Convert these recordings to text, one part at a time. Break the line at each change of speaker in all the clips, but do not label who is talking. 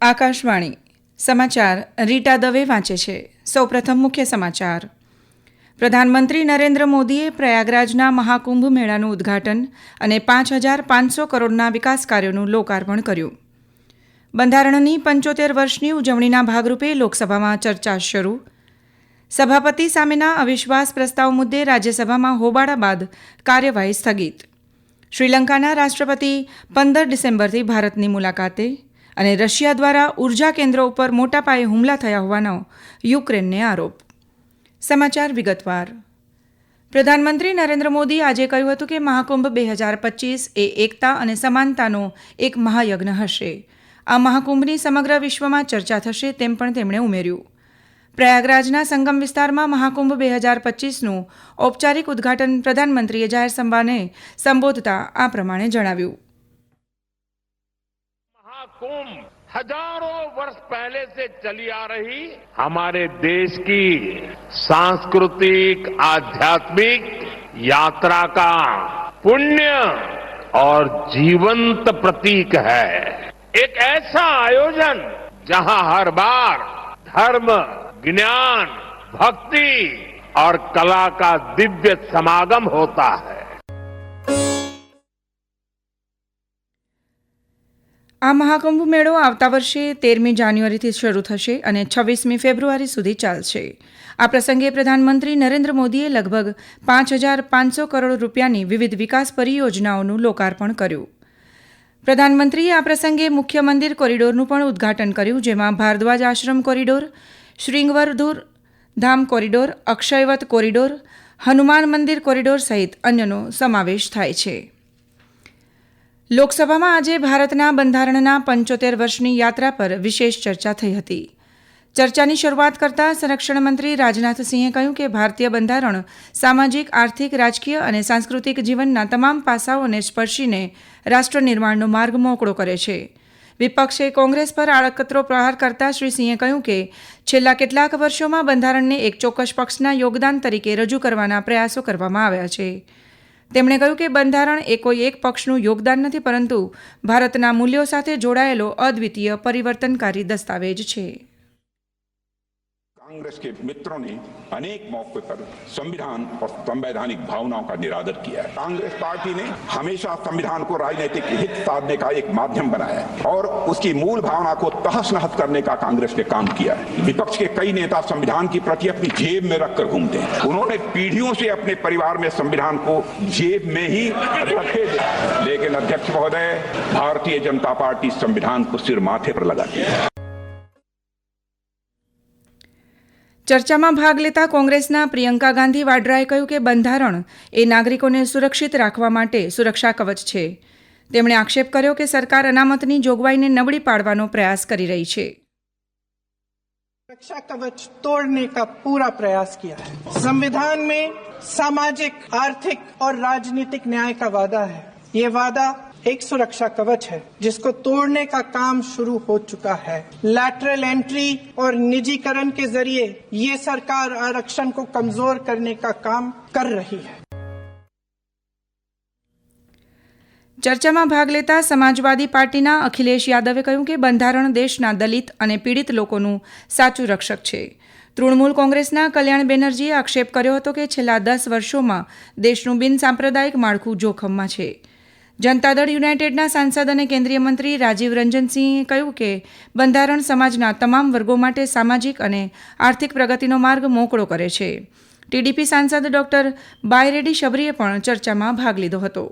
આકાશવાણી, સમાચાર રીટા દવે વાંચે છે. સૌપ્રથમ મુખ્ય સમાચાર. પ્રધાનમંત્રી નરેન્દ્ર મોદીએ પ્રયાગરાજના મહાકુંભ મેળાનું ઉદ્ઘાટન અને પાંચ હજાર પાંચસો કરોડના વિકાસ કાર્યોનું લોકાર્પણ કર્યું. બંધારણની પંચોતેર વર્ષની ઉજવણીના ભાગરૂપે લોકસભામાં ચર્ચા શરૂ. સભાપતિ સામેના અવિશ્વાસ પ્રસ્તાવ મુદ્દે રાજ્યસભામાં હોબાળા બાદ કાર્યવાહી સ્થગિત. શ્રીલંકાના રાષ્ટ્રપતિ પંદર ડિસેમ્બરથી ભારતની મુલાકાતે અને રશિયા દ્વારા ઊર્જા કેન્દ્રો ઉપર મોટા પાયે હુમલા થયા હોવાનો યુક્રેનને આરોપ. સમાચાર વિગતવાર. પ્રધાનમંત્રી નરેન્દ્ર મોદી આજે કહ્યું હતું કે મહાકુંભ બે હજાર પચીસ એ એકતા અને સમાનતાનો એક મહાયજ્ઞ હશે. આ મહાકુંભની સમગ્ર વિશ્વમાં ચર્ચા થશે તેમ પણ તેમણે ઉમેર્યું. પ્રયાગરાજના સંગમ વિસ્તારમાં મહાકુંભ બે હજાર પચીસનું ઔપચારિક ઉદ્ઘાટન પ્રધાનમંત્રીએ જાહેર સભાને સંબોધતા આ પ્રમાણે જણાવ્યું.
महाकुंभ हज़ारों वर्ष पहले से चली आ रही हमारे देश की सांस्कृतिक, आध्यात्मिक यात्रा का पुण्य और जीवंत प्रतीक है। एक ऐसा आयोजन जहाँ हर बार धर्म, ज्ञान, भक्ति और कला का दिव्य समागम होता है।
આ મહાકુંભ મેળો આવતા વર્ષે તેરમી જાન્યુઆરીથી શરૂ થશે અને છવ્વીસમી ફેબ્રુઆરી સુધી ચાલશે. આ પ્રસંગે પ્રધાનમંત્રી નરેન્દ્ર મોદીએ લગભગ પાંચ હજાર પાંચસો કરોડ રૂપિયાની વિવિધ વિકાસ પરિયોજનાઓનું લોકાર્પણ કર્યું. પ્રધાનમંત્રીએ આ પ્રસંગે મુખ્ય મંદિર કોરિડોરનું પણ ઉદ્ઘાટન કર્યું, જેમાં Bharadwaj Ashram corridor, Shringverpur Dham corridor, Akshayvat corridor, Hanuman Mandir corridor સહિત અન્યનો સમાવેશ થાય છે. લોકસભામાં આજે ભારતના બંધારણના પંચોતેર વર્ષની યાત્રા પર વિશેષ ચર્ચા થઈ હતી. ચર્ચાની શરૂઆત કરતાં સંરક્ષણ મંત્રી રાજનાથસિંહે કહ્યું કે ભારતીય બંધારણ સામાજિક, આર્થિક, રાજકીય અને સાંસ્કૃતિક જીવનના તમામ પાસાઓને સ્પર્શીને રાષ્ટ્ર નિર્માણનો માર્ગ મોકળો કરે છે. વિપક્ષે કોંગ્રેસ પર આડકતરો પ્રહાર કરતા શ્રી સિંહે કહ્યું કે છેલ્લા કેટલાક વર્ષોમાં બંધારણને એક ચોક્કસ પક્ષના યોગદાન તરીકે રજૂ કરવાના પ્રયાસો કરવામાં આવ્યા છે. તેમણે કહ્યું કે બંધારણ એ કોઈ એક પક્ષનું યોગદાન નથી, પરંતુ ભારતના મૂલ્યો સાથે જોડાયેલો અદ્વિતીય પરિવર્તનકારી દસ્તાવેજ છે.
कांग्रेस के मित्रों ने अनेक मौके पर संविधान और संवैधानिक भावनाओं का निरादर किया है। कांग्रेस पार्टी ने हमेशा संविधान को राजनीतिक हित साधने का एक माध्यम बनाया है और उसकी मूल भावना को तहस नहस करने का कांग्रेस ने काम किया है। विपक्ष के कई नेता संविधान की प्रति अपनी जेब में रखकर घूमते हैं। उन्होंने पीढ़ियों से अपने परिवार में संविधान को जेब में ही रखे लेकिन अध्यक्ष महोदय, भारतीय जनता पार्टी संविधान को सिर माथे पर लगाती है।
ચર્ચામાં ભાગ લેતા કોંગ્રેસના પ્રિયંકા ગાંધી વાડ્રાએ કહ્યું કે બંધારણ એ નાગરિકોને સુરક્ષિત રાખવા માટે સુરક્ષા કવચ છે તેમણે આક્ષેપ કર્યો કે સરકાર અનામતની જોગવાઈને નબળી પાડવાનો પ્રયાસ કરી રહી છે
रक्षा कवच तोड़ने का पूरा प्रयास किया है संविधान में सामाजिक आर्थिक और राजनीतिक न्याय का वादा है ये वादा एक सुरक्षा कवच है जिसको तोड़ने का काम शुरू हो चुका है लैटरल एंट्री और निजीकरण के जरिए ये सरकार आरक्षण को कमजोर करने का काम कर रही है
ચર્ચામાં ભાગ લેતા સમાજવાદી પાર્ટીના અખિલેશ યાદવે કહ્યું કે બંધારણ દેશના દલિત અને પીડિત લોકોનું સાચું રક્ષક છે તૃણમૂલ કોંગ્રેસના કલ્યાણ બેનર્જીએ આક્ષેપ કર્યો હતો કે છેલ્લા દસ વર્ષોમાં દેશનું બિન સાંપ્રદાયિક માળખું જોખમમાં છે જનતા દળ યુનાઇટેડના સાંસદ અને કેન્દ્રીય મંત્રી રાજીવ રંજનસિંહે કહ્યું કે બંધારણ સમાજના તમામ વર્ગો માટે સામાજિક અને આર્થિક પ્રગતિનો માર્ગ મોકળો કરે છે. ટીડીપી સાંસદ ડોક્ટર બાયરેડી શબરીએ પણ ચર્ચામાં ભાગ લીધો હતો.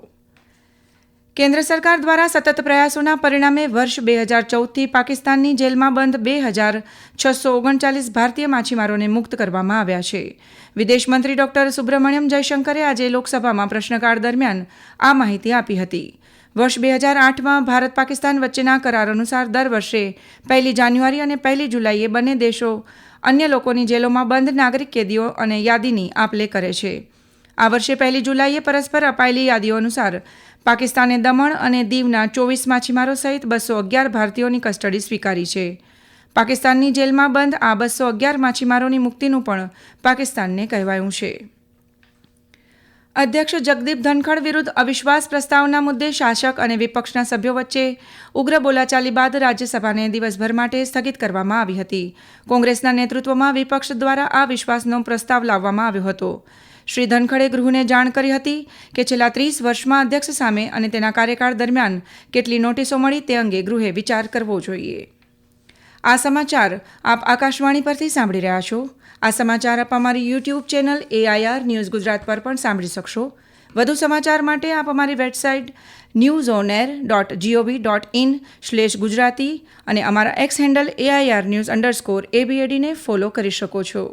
કેન્દ્ર સરકાર દ્વારા સતત પ્રયાસોના પરિણામે વર્ષ બે હજાર ચૌદથી પાકિસ્તાનની જેલમાં બંધ બે હજાર છસો ઓગણચાલીસ ભારતીય માછીમારોને મુક્ત કરવામાં આવ્યા છે. વિદેશમંત્રી ડોક્ટર સુબ્રમણ્યમ જયશંકરે આજે લોકસભામાં પ્રશ્નકાળ દરમિયાન આ માહિતી આપી હતી. વર્ષ બે હજાર આઠમાં ભારત પાકિસ્તાન વચ્ચેના કરાર અનુસાર દર વર્ષે પહેલી જાન્યુઆરી અને પહેલી જુલાઈએ બંને દેશો અન્ય લોકોની જેલોમાં બંધ નાગરિક કેદીઓ અને યાદીની આપ લે કરે છે. આ વર્ષે પહેલી જુલાઈએ પરસ્પર અપાયેલી યાદીઓ અનુસાર પાકિસ્તાને દમણ અને દીવના ચોવીસ માછીમારો સહિત બસો અગિયાર ભારતીયોની કસ્ટડી સ્વીકારી છે. પાકિસ્તાનની જેલમાં બંધ આ બસો અગિયાર માછીમારોની મુક્તિનું પણ પાકિસ્તાનને કહેવાયું છે. અધ્યક્ષ જગદીપ ધનખડ વિરુદ્ધ અવિશ્વાસ પ્રસ્તાવના મુદ્દે શાસક અને વિપક્ષના સભ્યો વચ્ચે ઉગ્ર બોલાચાલી બાદ રાજ્યસભાને દિવસભર માટે સ્થગિત કરવામાં આવી હતી. કોંગ્રેસના નેતૃત્વમાં વિપક્ષ દ્વારા આ વિશ્વાસનો પ્રસ્તાવ લાવવામાં આવ્યો હતો. શ્રી ધનખડે ગૃહને જાણ કરી હતી કે છેલ્લા ત્રીસ વર્ષમાં અધ્યક્ષ સામે અને તેના કાર્યકાળ દરમિયાન કેટલી નોટિસો મળી તે અંગે ગૃહે વિચાર કરવો જોઈએ. આ સમાચાર આપ આકાશવાણી પરથી સાંભળી રહ્યા છો. આ સમાચાર આપ અમારી YouTube channel AIR news Gujarat પર પણ સાંભળી શકશો. વધુ સમાચાર માટે આપ અમારી website news on air dot G O V dot in slash Gujarati અને અમારા X handle AIR news underscore એબીએડીને follow કરી શકો છો.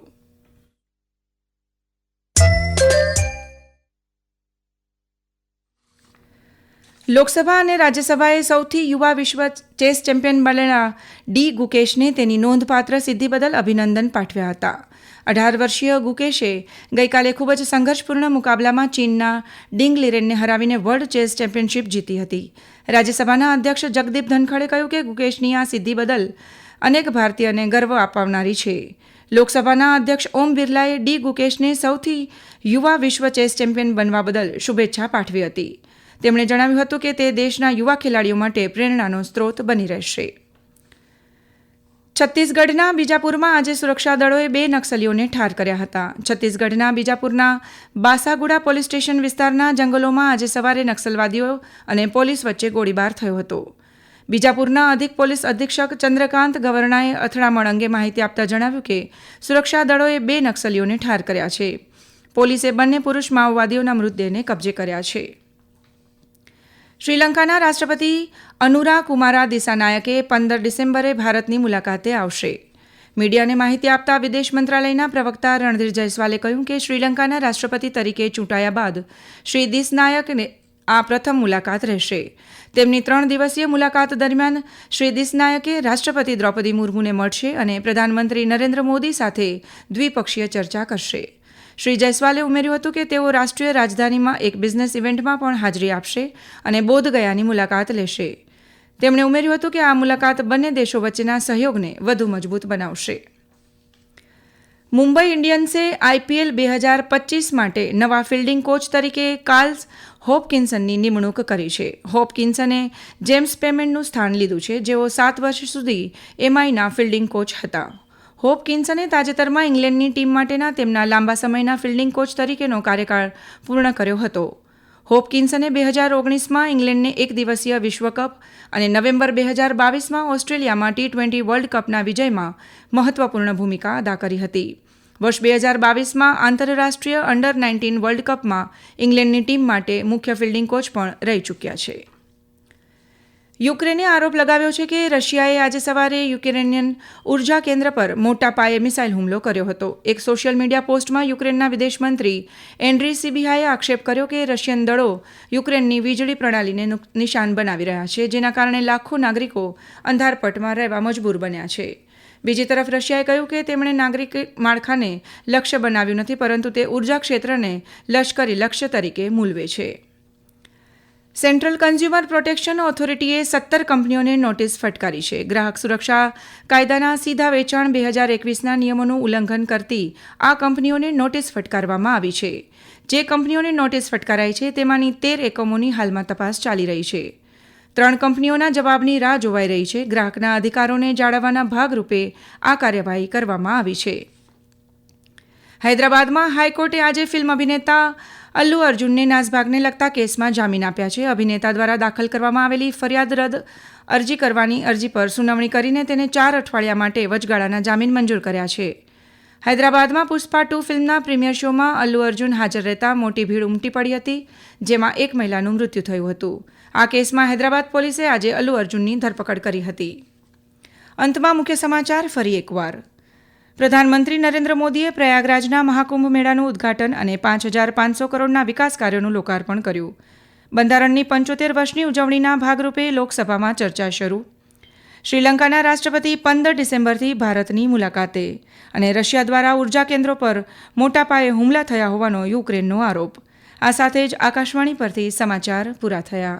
લોકસભા અને રાજ્યસભાએ સૌથી યુવા વિશ્વ ચેસ ચેમ્પિયન બનેલા ડી ગુકેશને તેની નોંધપાત્ર સિદ્ધિ બદલ અભિનંદન પાઠવ્યા હતા. અઢાર વર્ષીય ગુકેશે ગઈકાલે ખૂબ જ સંઘર્ષપૂર્ણ મુકાબલામાં ચીનના ડિંગ લિરેનને હરાવીને વર્લ્ડ ચેસ ચેમ્પિયનશિપ જીતી હતી. રાજ્યસભાના અધ્યક્ષ જગદીપ ધનખડે કહ્યું કે ગુકેશની આ સિદ્ધિ બદલ અનેક ભારતીયને ગર્વ અપાવનારી છે. લોકસભાના અધ્યક્ષ ઓમ બિરલાએ ડી ગુકેશને સૌથી યુવા વિશ્વ ચેસ ચેમ્પિયન બનવા બદલ શુભેચ્છા પાઠવી હતી. તેમણે જણાવ્યું હતું કે તે દેશના યુવા ખેલાડીઓ માટે પ્રેરણાનો સ્ત્રોત બની રહેશે. છત્તીસગઢના બીજાપુરમાં આજે સુરક્ષા દળોએ બે નક્સલીઓને ઠાર કર્યા હતા. છત્તીસગઢના બીજાપુરના બાસાગુડા પોલીસ સ્ટેશન વિસ્તારના જંગલોમાં આજે સવારે નક્સલવાદીઓ અને પોલીસ વચ્ચે ગોળીબાર થયો હતો. બીજાપુરના અધિક પોલીસ અધિક્ષક ચંદ્રકાંત ગવર્ણાએ અથડામણ અંગે માહિતી આપતા જણાવ્યું કે સુરક્ષા દળોએ બે નક્સલીઓને ઠાર કર્યા છે. પોલીસે બંને પુરુષ માઓવાદીઓના મૃતદેહને કબજે કર્યા છે. શ્રીલંકાના રાષ્ટ્રપતિ અનુરા કુમારા દિસાનાયકે પંદર ડિસેમ્બરે ભારતની મુલાકાતે આવશે. મીડિયાને માહિતી આપતા વિદેશ મંત્રાલયના પ્રવક્તા રણધીર જયસ્વાલે કહ્યું કે શ્રીલંકાના રાષ્ટ્રપતિ તરીકે ચૂંટાયા બાદ શ્રી દિસનાયકને આ પ્રથમ મુલાકાત રહેશે. તેમની ત્રણ દિવસીય મુલાકાત દરમિયાન શ્રી દિસનાયકે રાષ્ટ્રપતિ દ્રૌપદી મુર્મુને મળશે અને પ્રધાનમંત્રી નરેન્દ્ર મોદી સાથે દ્વિપક્ષીય ચર્ચા કરશે. શ્રી જયસ્વાલે ઉમેર્યું હતું કે તેઓ રાષ્ટ્રીય રાજધાનીમાં એક બિઝનેસ ઇવેન્ટમાં પણ હાજરી આપશે અને બોધગયાની મુલાકાત લેશે. તેમણે ઉમેર્યું હતું કે આ મુલાકાત બંને દેશો વચ્ચેના સહયોગને વધુ મજબૂત બનાવશે. મુંબઈ ઇન્ડિયન્સે આઈપીએલ બે હજાર પચીસ માટે નવા ફિલ્ડિંગ કોચ તરીકે કાર્લ્સ હોપકિન્સનની નિમણૂક કરી છે. હોપકિન્સને જેમ્સ પેમેન્ટનું સ્થાન લીધું છે. જેઓ સાત વર્ષ સુધી એમઆઈના ફિલ્ડિંગ કોચ હતા. હોપકિન્સને તાજેતરમાં ઇંગ્લેન્ડની ટીમ માટેના તેમના લાંબા સમયના ફિલ્ડિંગ કોચ તરીકેનો કાર્યકાળ પૂર્ણ કર્યો હતો. હોપકિન્સને બે હજાર ઓગણીસમાં ઇંગ્લેન્ડને એક દિવસીય વિશ્વકપ અને નવેમ્બર બે હજાર બાવીસમાં ઓસ્ટ્રેલિયામાં ટી ટ્વેન્ટી વર્લ્ડ કપના વિજયમાં મહત્વપૂર્ણ ભૂમિકા અદા કરી હતી. વર્ષ બે હજાર બાવીસમાં આંતરરાષ્ટ્રીય અંડર નાઇન્ટીન વર્લ્ડ કપમાં ઇંગ્લેન્ડની ટીમ માટે મુખ્ય ફિલ્ડિંગ કોચ પણ રહી ચૂક્યા છે. યુક્રેને આરોપ લગાવ્યો છે કે રશિયાએ આજે સવારે યુક્રેનિયન ઊર્જા કેન્દ્ર પર મોટા પાયે મિસાઇલ હુમલો કર્યો હતો. એક સોશિયલ મીડિયા પોસ્ટમાં યુક્રેનના વિદેશમંત્રી એન્ડ્રી સીબીહાએ આક્ષેપ કર્યો કે રશિયન દળો યુક્રેનની વીજળી પ્રણાલીને નિશાન બનાવી રહ્યા છે, જેના કારણે લાખો નાગરિકો અંધારપટમાં રહેવા મજબૂર બન્યા છે. બીજી તરફ રશિયાએ કહ્યું કે તેમણે નાગરિક માળખાને લક્ષ્ય બનાવ્યું નથી, પરંતુ તે ઊર્જા ક્ષેત્રને લશ્કરી લક્ષ્ય તરીકે મૂલવે છે. સેન્ટ્રલ કન્ઝ્યુમર પ્રોટેક્શન ઓથોરિટીએ સત્તર કંપનીઓને નોટિસ ફટકારી છે. ગ્રાહક સુરક્ષા કાયદાના સીધા વેચાણ બે હજાર એકવીસના નિયમોનું ઉલ્લંઘન કરતી આ કંપનીઓને નોટિસ ફટકારવામાં આવી છે. જે કંપનીઓને નોટિસ ફટકારાઈ છે, તેમાંની તેર એકમોની હાલમાં તપાસ ચાલી રહી છે. ત્રણ કંપનીઓના જવાબની રાહ જોવાઈ રહી છે. ગ્રાહકના અધિકારોને જાળવવાના ભાગરૂપે આ કાર્યવાહી કરવામાં આવી છે. હૈદરાબાદમાં હાઈકોર્ટે આજે ફિલ્મ અભિનેતા અલ્લુ અર્જુનને નાસભાગને લગતા કેસમાં જામીન આપ્યા છે. અભિનેતા દ્વારા દાખલ કરવામાં આવેલી ફરિયાદ રદ અરજી કરવાની અરજી પર સુનાવણી કરીને તેને ચાર અઠવાડિયા માટે વચગાળાના જામીન મંજૂર કર્યા છે. હૈદરાબાદમાં પુષ્પા ટુ ફિલ્મના પ્રીમિયર શોમાં અલ્લુ અર્જુન હાજર રહેતા મોટી ભીડ ઉમટી પડી હતી, જેમાં એક મહિલાનું મૃત્યુ થયું હતું. આ કેસમાં હૈદરાબાદ પોલીસે આજે અલ્લુ અર્જુનની ધરપકડ કરી હતી. અંતમાં મુખ્ય સમાચાર ફરી એકવાર. પ્રધાનમંત્રી નરેન્દ્ર મોદીએ પ્રયાગરાજના મહાકુંભ મેળાનું ઉદ્ઘાટન અને પાંચ હજાર પાંચસો કરોડના વિકાસ કાર્યોનું લોકાર્પણ કર્યું. બંધારણની પંચોતેર વર્ષની ઉજવણીના ભાગરૂપે લોકસભામાં ચર્ચા શરૂ. શ્રીલંકાના રાષ્ટ્રપતિ પંદર ડિસેમ્બરથી ભારતની મુલાકાતે અને રશિયા દ્વારા ઊર્જા કેન્દ્રો પર મોટા પાયે હુમલા થયા હોવાનો યુક્રેનનો આરોપ. આ સાથે જ આકાશવાણી પરથી સમાચાર પૂરા થયા.